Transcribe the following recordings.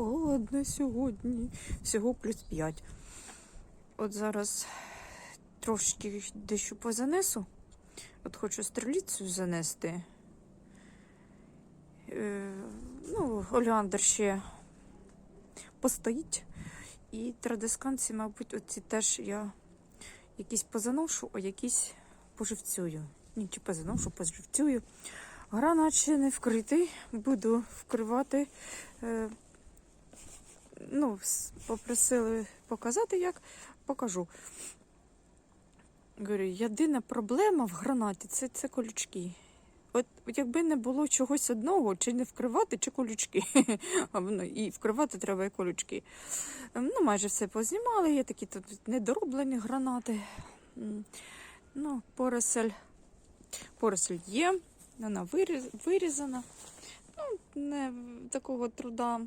холодно сьогодні. Всього плюс 5. От зараз трошки дещо позанесу. От хочу стріліцю занести. Е, ну, олеандр ще постоїть. І традисканці, мабуть, оці теж я якісь позаношу, а якісь поживцюю. Ні, чи позаношу, поживцюю. Гранат ще не вкритий. Буду вкривати. Е, ну, попросили показати, як покажу. Говорю, єдина проблема в гранаті це, це колючки. От якби не було чогось одного, чи не вкривати, чи колючки. І вкривати треба і колючки. Ем, Ну, майже все познімали, є такі тут недороблені гранати. Ну, поросель, поросель є, вона вирізана. Ну, не такого труда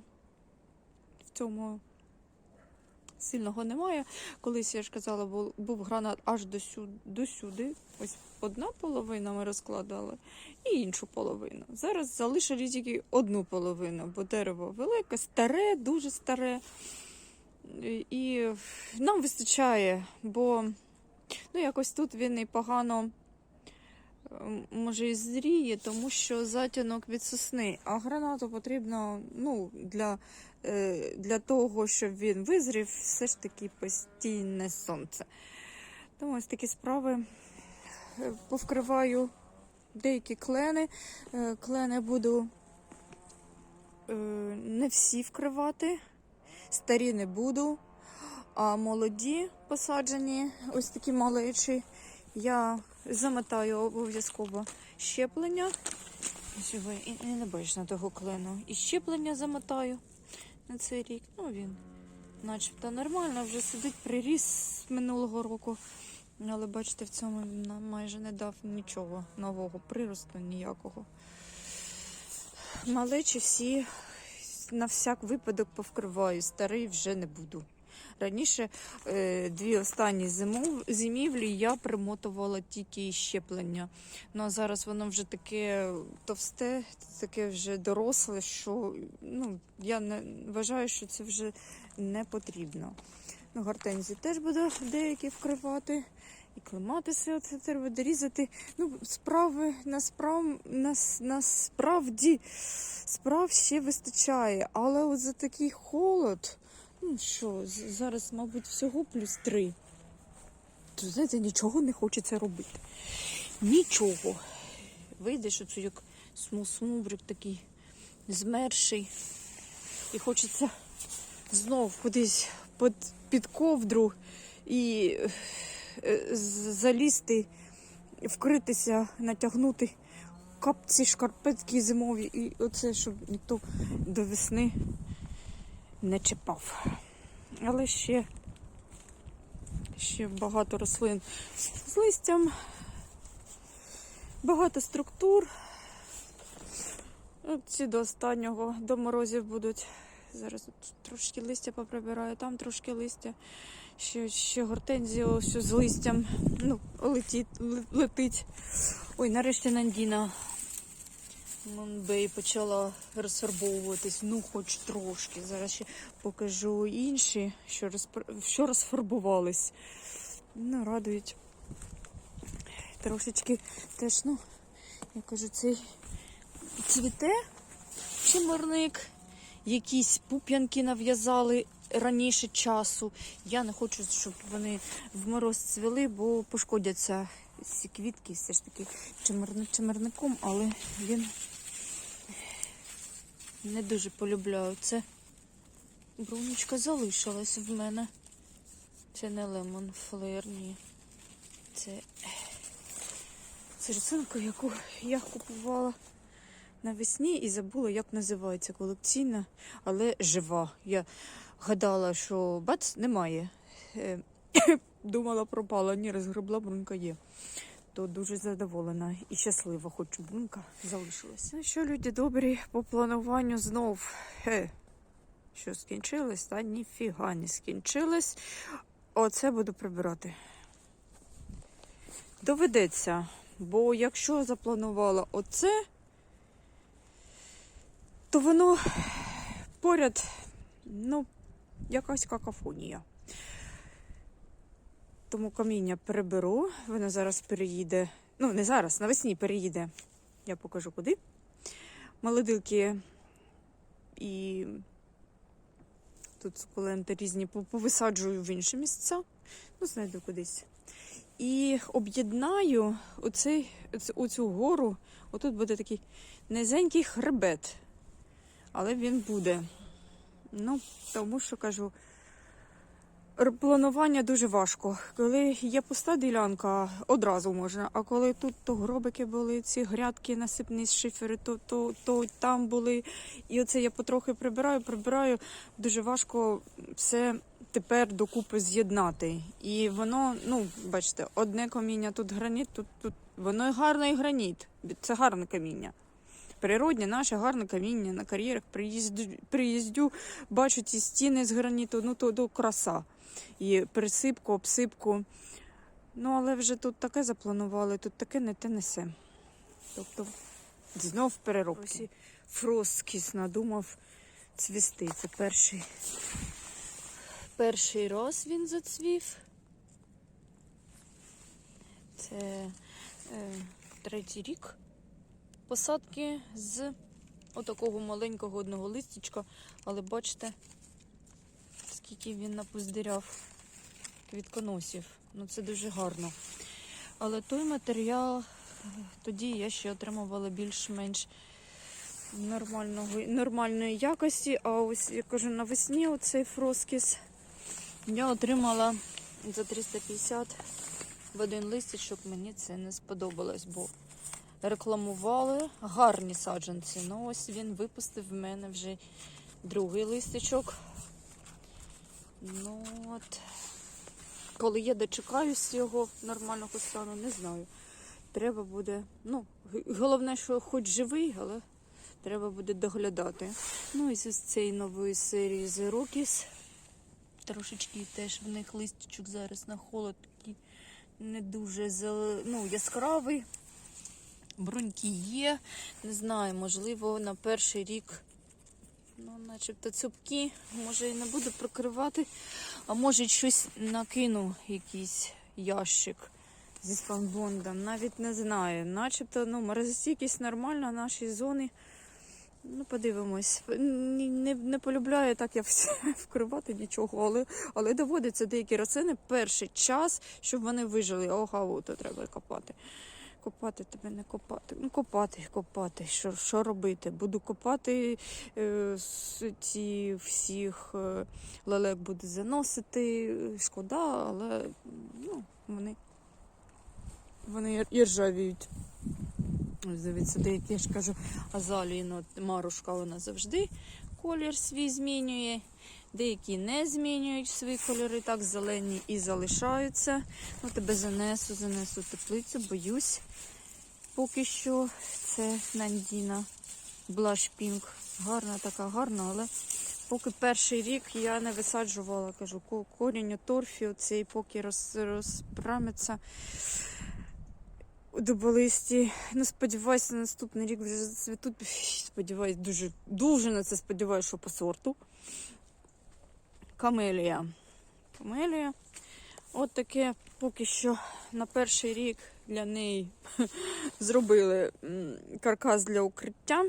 цьому сильного немає. Колись я ж казала, був, був гранат аж до сюди, до сюди. Ось одна половина ми розкладали і іншу половину. Зараз залишили тільки одну половину, бо дерево велике, старе, дуже старе. І- нам вистачає, бо ну, якось тут він і погано може і зріє, тому що затінок від сосни. А гранату потрібно ну, для, е, для того, щоб він визрів, все ж таки постійне сонце. Тому ось такі справи Е, повкриваю деякі клени. Е, Клени буду не всі вкривати, старі не буду. А молоді посаджені, ось такі малечі, я замотаю обов'язково щеплення. І, не бачиш на того клену. І щеплення замотаю на цей рік. Ну він начебто нормально, вже сидить, приріс минулого року. Але бачите, в цьому він майже не дав нічого нового приросту, ніякого. Малечі всі на всяк випадок повкриваю, старий вже не буду. Раніше е, дві останні зимівлі я примотувала тільки щеплення. Ну а зараз воно вже таке товсте, таке вже доросле, що ну, я не вважаю, що це вже не потрібно. Ну, гортензії теж буду деякі вкривати. І клематиси оце треба дорізати. Ну, справи насправ, нас, насправді справ ще вистачає. Але от за такий холод, ну що, зараз, мабуть, всього плюс три. То, знаєте, нічого не хочеться робити. Нічого. Вийдеш оцю як сму-смубрик такий змерший. І хочеться знов кудись під, під ковдру і е, залізти, вкритися, натягнути капці, шкарпетки зимові, і оце, щоб ніхто до весни не чіпав. Але ще, ще багато рослин з листям, багато структур. Ці до останнього, до морозів будуть. Зараз трошки листя поприбираю, там трошки листя. Ще, ще гортензія з листям. Ну, летить, летить. Ой, нарешті Нандіна Монбей почала розфарбовуватись. Ну, хоч трошки. Зараз ще покажу інші, що, розпр- що розфарбувались. Ну, радують. Трошечки теж, ну, я кажу, цей цвіте чимерник. Якісь пуп'янки нав'язали раніше часу. Я не хочу, щоб вони в мороз цвіли, бо пошкодяться ці квітки все ж таки чимерником, але він не дуже полюбляю. Це брунечка залишилась в мене. Це не лемон флеєр, ні. Це, це рослинка, яку я купувала навесні і забула, як називається колекційна, але жива. Я гадала, що бац, немає. Е, Думала, пропала, ні, розгребла, брунька є. То дуже задоволена і щаслива, хоч брунька залишилася. Ну що, люди добрі, по плануванню знов. Хе. Що скінчилось? Та ніфіга не скінчилось. Оце буду прибирати. Доведеться. Бо якщо запланувала оце, то воно поряд Ну, якась какафонія. Тому каміння приберу. Воно зараз переїде. Ну, не зараз, навесні переїде. Я покажу куди. Молодилки і тут сукуленти різні повисаджую в інші місця. Ну, знайду кудись. І об'єднаю оцей, оц- оцю гору. Отут буде такий низенький хребет. Але він буде. Ну, тому що кажу, планування дуже важко. Коли є пуста ділянка, одразу можна. А коли тут то гробики були, ці грядки насипні з шифери, то, то, то там були. І оце я потрохи прибираю, прибираю. Дуже важко все тепер докупи з'єднати. І воно, ну, бачите, одне каміння, тут граніт, тут, тут воно гарний граніт. Це гарне каміння. Природне, наше гарне каміння на кар'єрах. Приїздю, бачу ці стіни з граніту, ну то, то краса. І присипку, обсипку. Ну, але вже тут таке запланували, тут таке не те несе. Тобто знов переробки. Фроскіс надумав цвісти. Це перший. Перший раз він зацвів. Це е, третій рік посадки з отакого маленького одного листічка, але бачите, скільки він напуздиряв квітконосів. Ну це дуже гарно. Але той матеріал тоді я ще отримувала більш-менш нормальної якості. А ось я кажу, навесні оцей фроскіс я отримала за 350 в один листячок. Мені це не сподобалось, бо рекламували гарні саджанці. Ну ось він випустив в мене вже другий листячок. Ну от, коли я дочекаюсь його нормального стану, не знаю. Треба буде, ну, головне, що хоч живий, але треба буде доглядати. Ну і з цієї нової серії The Rockies. Трошечки теж в них листочок зараз на холод такий не дуже ну, яскравий. Бруньки є. Не знаю, можливо, на перший рік, ну, начебто цупкі, може і не буду прикривати, а може щось накину, якийсь ящик зі спанбондом. Навіть не знаю. Начебто, ну, морозостійкість нормальна нашій зоні. Ну, подивимось. Ні- Не, не полюбляю так я всі- вкривати нічого, але, але доводиться деякі рослини перший час, щоб вони вижили. Ога, ото треба копати. Копати тебе не копати. Ну, копати, копати. Що, що робити? Буду копати е, ці всіх е, лелек буду заносити. Шкода, але ну, вони, вони і ржавіють. Дивіться, деякі я ж кажу, азалії, ну, марушка вона завжди колір свій змінює. Деякі не змінюють свої кольори, так зелені і залишаються. Ну, тебе занесу, занесу теплицю, боюсь. Поки що це Нандіна Blush Pink. Гарна така, гарна, але поки перший рік я не висаджувала, кажу, ко- корінь торфі, оцей поки роз, розпрамиться дуболисті. Ну, сподіваюся, на наступний рік вже зацвітуть. Сподіваюсь, дуже, дуже на це сподіваюся, що по сорту. Камелія. Камелія. От таке поки що на перший рік для неї зробили каркас для укриття.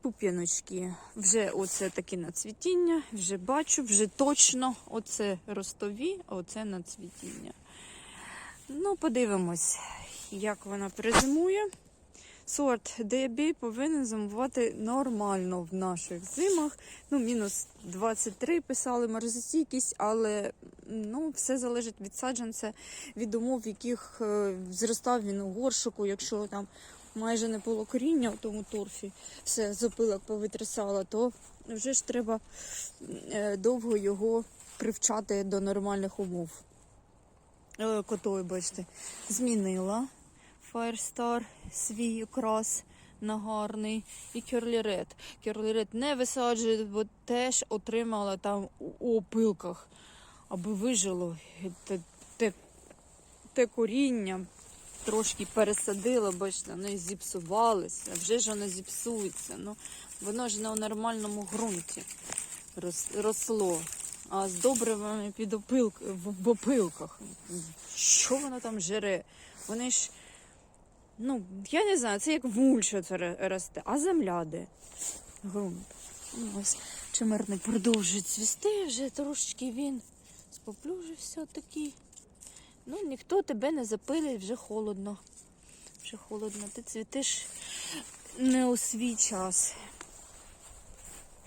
Пуп'яночки. Вже оце такі на цвітіння, вже бачу, вже точно оце ростові, а оце на цвітіння. Ну, подивимось, як вона перезимує. Сорт DB повинен зимувати нормально в наших зимах. Ну, мінус 23 писали морозостійкість, але ну, все залежить від саджанця, від умов, в яких е, зростав він у горшику, якщо там майже не було коріння у тому торфі, все з опилок повитрясало, то вже ж треба е, довго його привчати до нормальних умов. Е, Котою, бачите, змінила Firestar свій окрас на гарний і Curly Red. Не висаджує, бо теж отримала там у опилках, аби вижило те, те, те коріння. Трошки пересадила, бачите, вони зіпсувалися. Вже ж воно зіпсується. Ну, Воно ж у нормальному ґрунті рос- росло, а з добривами під опилк... в опилках. Що воно там жере? Вони ж, ну, я не знаю, це як мульча це росте, а земля де? Ґрунт. Ну, ось чимерник продовжує цвісти, вже трошечки він споплюжився такий. Ну, ніхто тебе не запилить, вже холодно. Вже холодно. Ти цвітиш не у свій час.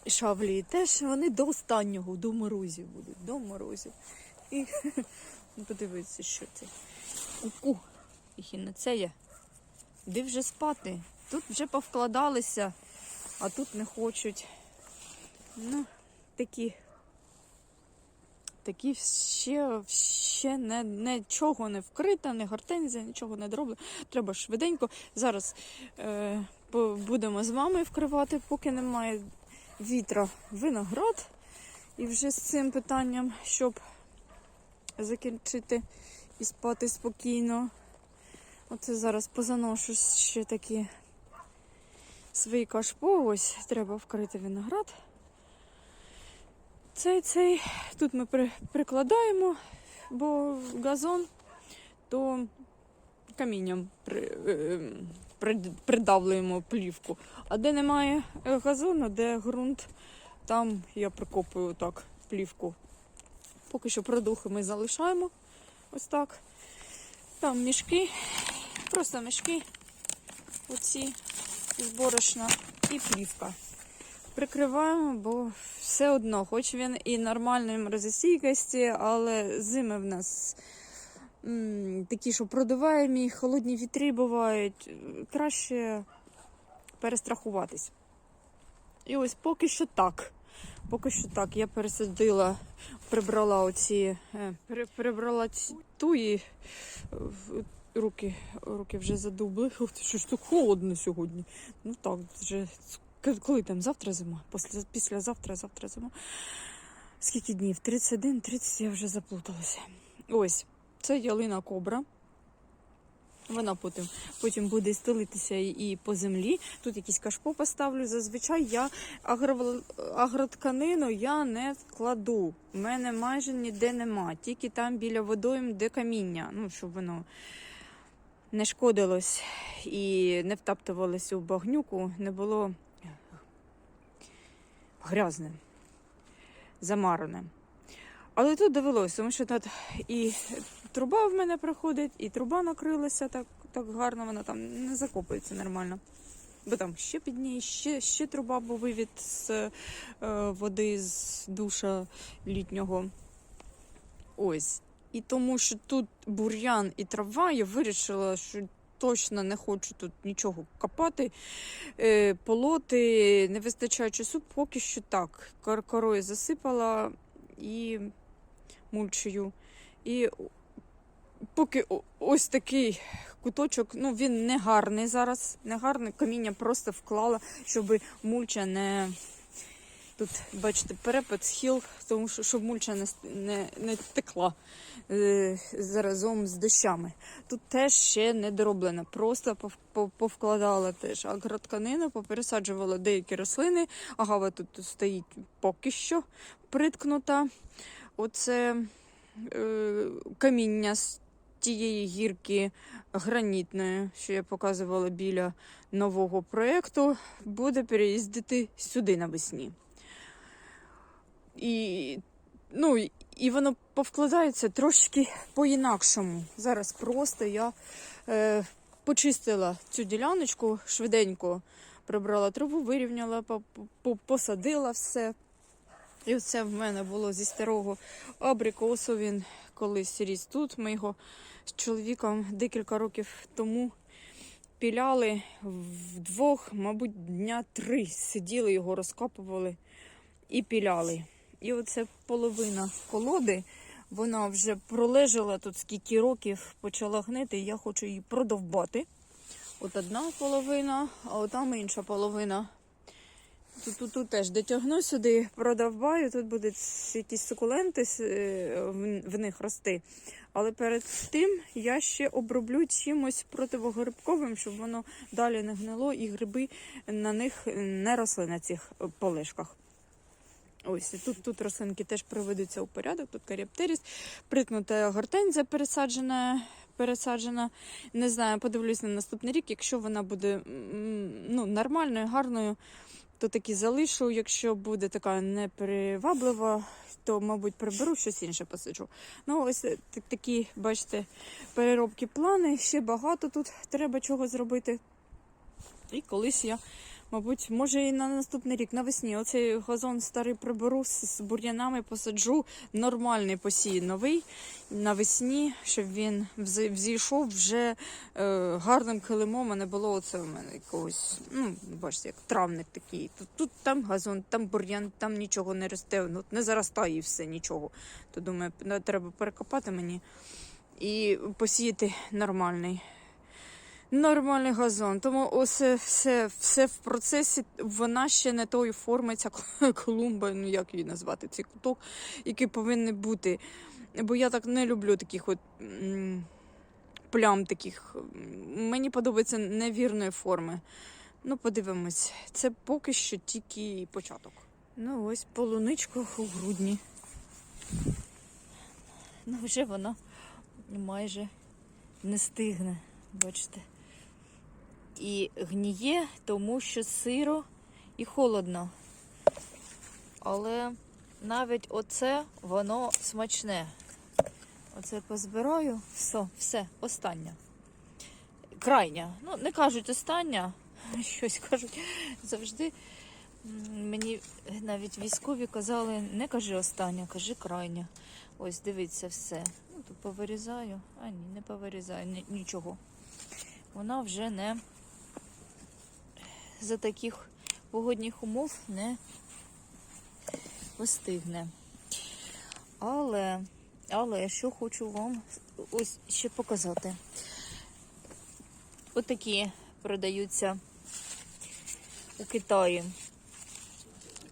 І шавлі теж вони до останнього, до морозів будуть, до морозів. І ну, подивіться, що це. Уку. Ехінацея. Де вже спати? Тут вже повкладалися, а тут не хочуть. Ну, такі. Такі ще, ще не, нічого не вкрита, не гортензія, нічого не дроблено. Треба швиденько. Зараз е, будемо з вами вкривати, поки немає вітра виноград. І вже з цим питанням, щоб закінчити і спати спокійно. Оце зараз позаношу ще такі свої кашпо. Ось треба вкрити виноград. Цей цей тут ми при, прикладаємо, бо газон то камінням при, е, при, придавлюємо плівку. А де немає газону, де ґрунт, там я прикопую так плівку. Поки що продухи ми залишаємо ось так. Там мішки, просто мішки, оці з борошна і плівка. Прикриваємо, бо все одно, хоч він і нормальної морозостійкості, але зими в нас м, такі, що продуваємі, холодні вітри бувають. Краще перестрахуватись. І ось поки що так. Поки що так. Я пересадила, прибрала оці, е, прибрала ці туї. Руки, руки вже задубли. Ух що ж тут холодно сьогодні. Ну так, вже коли там завтра зима? Після, післязавтра, завтра зима. Скільки днів? 31, 30, я вже заплуталася. Ось, це ялина кобра. Вона потім, потім буде стелитися і, по землі. Тут якийсь кашпо поставлю. Зазвичай я агро, агротканину я не кладу. У мене майже ніде нема. Тільки там біля водойм, де каміння. Ну, щоб воно не шкодилось і не втаптувалося у багнюку, не було грязним, замараним. Але тут довелося, тому що тут і труба в мене проходить, і труба накрилася так, так гарно, вона там не закопується нормально. Бо там ще під нею, ще, ще труба, бо вивід з е, води з душа літнього. Ось. І тому що тут бур'ян і трава, я вирішила, що точно не хочу тут нічого копати, е, полоти, не вистачає часу, поки що так. Корою засипала і мульчею. І поки ось такий куточок, ну він не гарний зараз, не гарний. Каміння просто вклала, щоб мульча не. Тут, бачите, перепад схил, тому що щоб мульча не, не, не текла е, заразом з дощами. Тут теж ще не дороблено, просто пов- повкладала теж агротканину, попересаджувала деякі рослини. Агава тут стоїть поки що приткнута. Оце е, каміння з тієї гірки гранітної, що я показувала біля нового проєкту, буде переїздити сюди навесні. І, ну, і- воно повкладається трошки по-інакшому. Зараз просто я е, почистила цю діляночку швиденько, прибрала траву, вирівняла, по- по- посадила все. І оце в мене було зі старого абрикосу. Він колись ріс тут. Ми його з чоловіком декілька років тому піляли вдвох, мабуть, дня три. Сиділи, його розкопували і піляли. І оце половина колоди. Вона вже пролежала тут скільки років, почала гнити, і я хочу її продовбати. От одна половина, а там інша половина. Тут, тут, тут теж дотягну сюди, продавбаю, тут будуть якісь сукуленти е, в, них рости. Але перед тим я ще оброблю чимось противогрибковим, щоб воно далі не гнило і гриби на них не росли на цих полишках. Ось і тут, тут рослинки теж приведуться у порядок. Тут каріоптеріс, прикнута гортензія пересаджена. Пересаджена, не знаю, подивлюсь на наступний рік. Якщо вона буде ну, нормальною, гарною, то таки залишу. Якщо буде така неприваблива, то, мабуть, приберу щось інше посиджу. Ну, ось е, так- такі, бачите, переробки плани. Ще багато тут треба чого зробити. І колись я, мабуть, може і на наступний рік навесні. Оцей газон старий приберу з, бур'янами, посаджу нормальний посій новий навесні, щоб він взійшов вже е, гарним килимом, а не було оце у мене якогось, ну, бачите, як травник такий. Тут, тут там газон, там бур'ян, там нічого не росте, ну, не заростає все, нічого. То думаю, треба перекопати мені і посіяти нормальний. Нормальний газон. Тому ось е, все, все в процесі. Вона ще не тої форми, ця клумба, ну як її назвати, цей куток, який повинен бути. Бо я так не люблю таких от плям таких. Мені подобається невірної форми. Ну, подивимось. Це поки що тільки початок. Ну, ось полуничка у грудні. Ну, вже вона майже не стигне, бачите. І гніє, тому що сиро і холодно. Але навіть оце воно смачне. Оце позбираю. Все, все, остання. Крайня. Ну, не кажуть остання, щось кажуть завжди. Мені навіть військові казали, не кажи остання, кажи крайня. Ось, дивіться, все. Ну, тут повирізаю. А ні, не повирізаю, ні- нічого. Вона вже не за таких погодних умов не постигне. Але, але що хочу вам ось ще показати. Отакі продаються у Китаї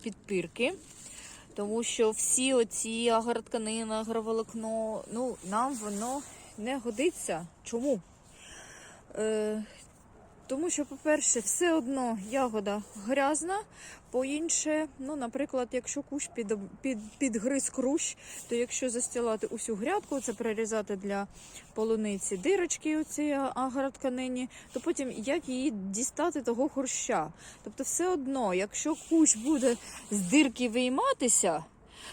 підпірки. Тому що всі оці агротканина, агроволокно, ну, нам воно не годиться. Чому? Е, тому що, по-перше, все одно ягода грязна, по-інше, ну, наприклад, якщо кущ під, під, підгриз крущ, то якщо застілати усю грядку, це прирізати для полуниці дирочки у цій агротканині, то потім як її дістати того хруща? Тобто, все одно, якщо кущ буде з дирки вийматися,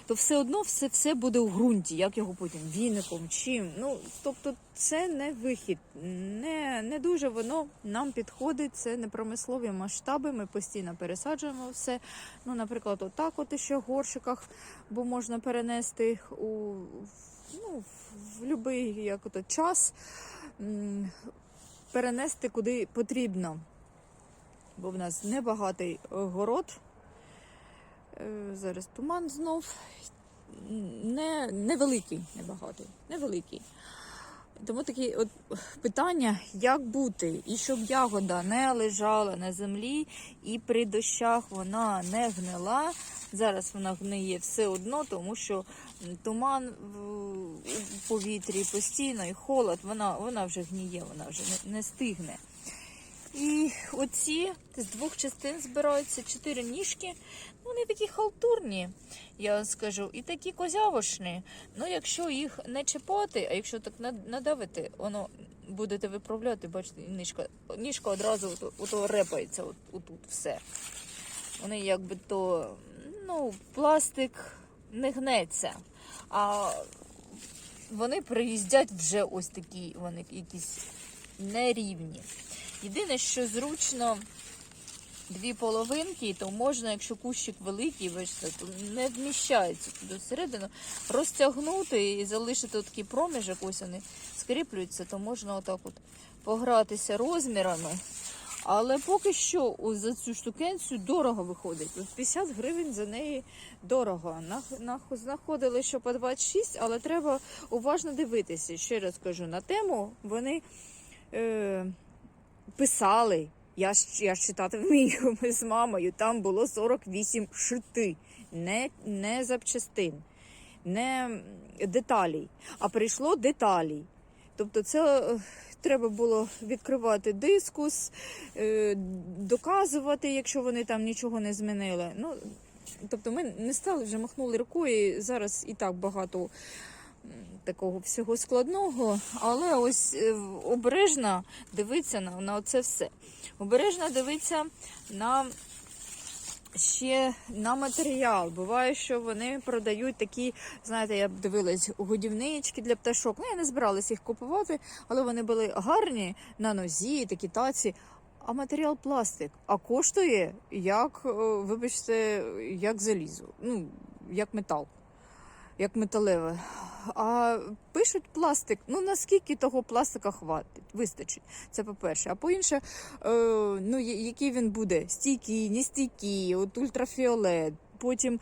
то все одно все, все буде у ґрунті, як його потім віником, чим. Ну, тобто, це не вихід, не, не дуже воно нам підходить, це не промислові масштаби. Ми постійно пересаджуємо все. Ну, наприклад, отак, от ще в горшиках, бо можна перенести у ну, в будь-який час, перенести куди потрібно. Бо в нас небагатий город. Е, Зараз туман знов. Не, невеликий, небагатий, невеликий. Тому такі от питання, як бути, і щоб ягода не лежала на землі, і при дощах вона не гнила. Зараз вона гниє все одно, тому що туман у повітрі постійно і холод, вона, вона вже гніє, вона вже не, не стигне. І оці з двох частин збираються чотири ніжки. Ну, Вони такі халтурні, я вам скажу, і такі козявошні. Ну, якщо їх не чіпати, а якщо так надавити, воно будете виправляти, бачите, ніжка, ніжка одразу ото, ото репається, от, отут все. Вони якби то, ну, пластик не гнеться. А вони приїздять вже ось такі, вони якісь нерівні. Єдине, що зручно дві половинки, то можна, якщо кущик великий, бачите, то не вміщається туди всередину, розтягнути і залишити такий проміжок, ось вони скріплюються, то можна отак от погратися розмірами. Але поки що о, за цю штукенцію дорого виходить. От 50 гривень за неї дорого. Нах- нах- Знаходили, що по 26, але треба уважно дивитися. Ще раз кажу, на тему вони е, писали, Я ж я читати вмію. Ми з мамою. Там було 48 шити, не, не запчастин, не деталей, а прийшло деталей. Тобто, це е, треба було відкривати дискус, е, доказувати, якщо вони там нічого не змінили. Ну, тобто, ми не стали вже махнули рукою. Зараз і так багато такого всього складного, але ось е, обережно дивиться на, на це все. Обережно дивиться на ще на матеріал. Буває, що вони продають такі, знаєте, я б дивилась, годівнички для пташок. Ну, я не збиралась їх купувати, але вони були гарні на нозі, такі таці. А матеріал пластик, а коштує як, е, вибачте, як залізо, ну, як метал, як металеве. А пишуть пластик. Ну наскільки того пластика хватить, вистачить. Це по-перше. А по-інше, е, ну який він буде? Стійкий, не стійкий, от ультрафіолет. Потім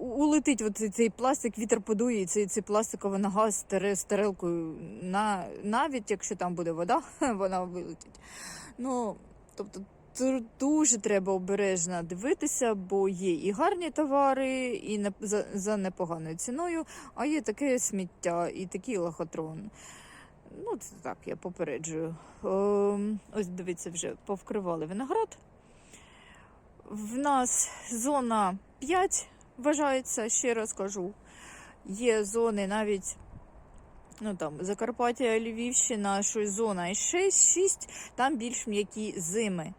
улетить от цей- пластик, вітер подує, і цей, цей пластикова нога з тарелкою. На, навіть якщо там буде вода, вона вилетить. Ну, тобто, дуже треба обережно дивитися, бо є і гарні товари, і за, за непоганою ціною, а є таке сміття і такий лохотрон. Ну, це так, я попереджую. Ем, ось дивіться, вже повкривали виноград. В нас зона 5 вважається, ще раз кажу. Є зони навіть ну, там, Закарпаття, Львівщина, щось зона і 6, 6, там більш м'які зими.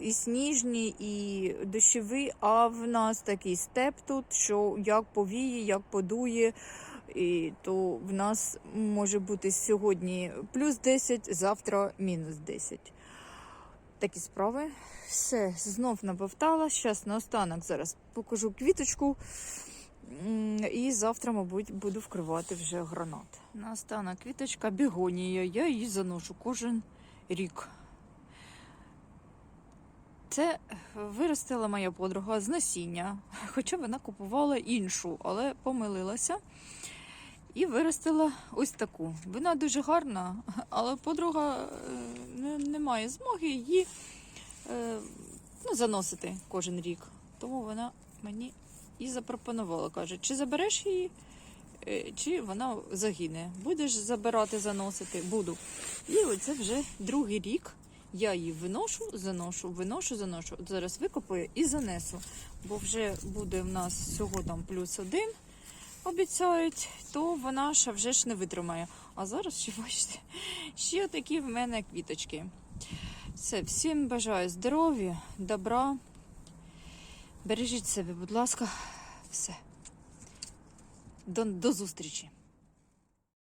І сніжні, і дощові, а в нас такий степ тут, що як повіє, як подує, і то в нас може бути сьогодні плюс 10, завтра мінус 10. Такі справи. Все, знов набовтала. Зараз наостанок зараз покажу квіточку. І завтра, мабуть, буду вкривати вже гранат. Наостанок квіточка бігонія. Я її заношу кожен рік. Це виростила моя подруга з насіння, хоча вона купувала іншу, але помилилася. І виростила ось таку. Вона дуже гарна, але подруга е, не, має змоги її е, ну, заносити кожен рік. Тому вона мені і запропонувала. Каже, чи забереш її, е, чи вона загине. Будеш забирати, заносити? Буду. І оце вже другий рік. Я її виношу, заношу, виношу, заношу. Зараз викопаю і занесу. Бо вже буде в нас всього там плюс один, обіцяють, то вона ще вже ж не витримає. А зараз ще бачите, ще такі в мене квіточки. Все, всім бажаю здоров'я, добра. Бережіть себе, будь ласка, все. До, до зустрічі.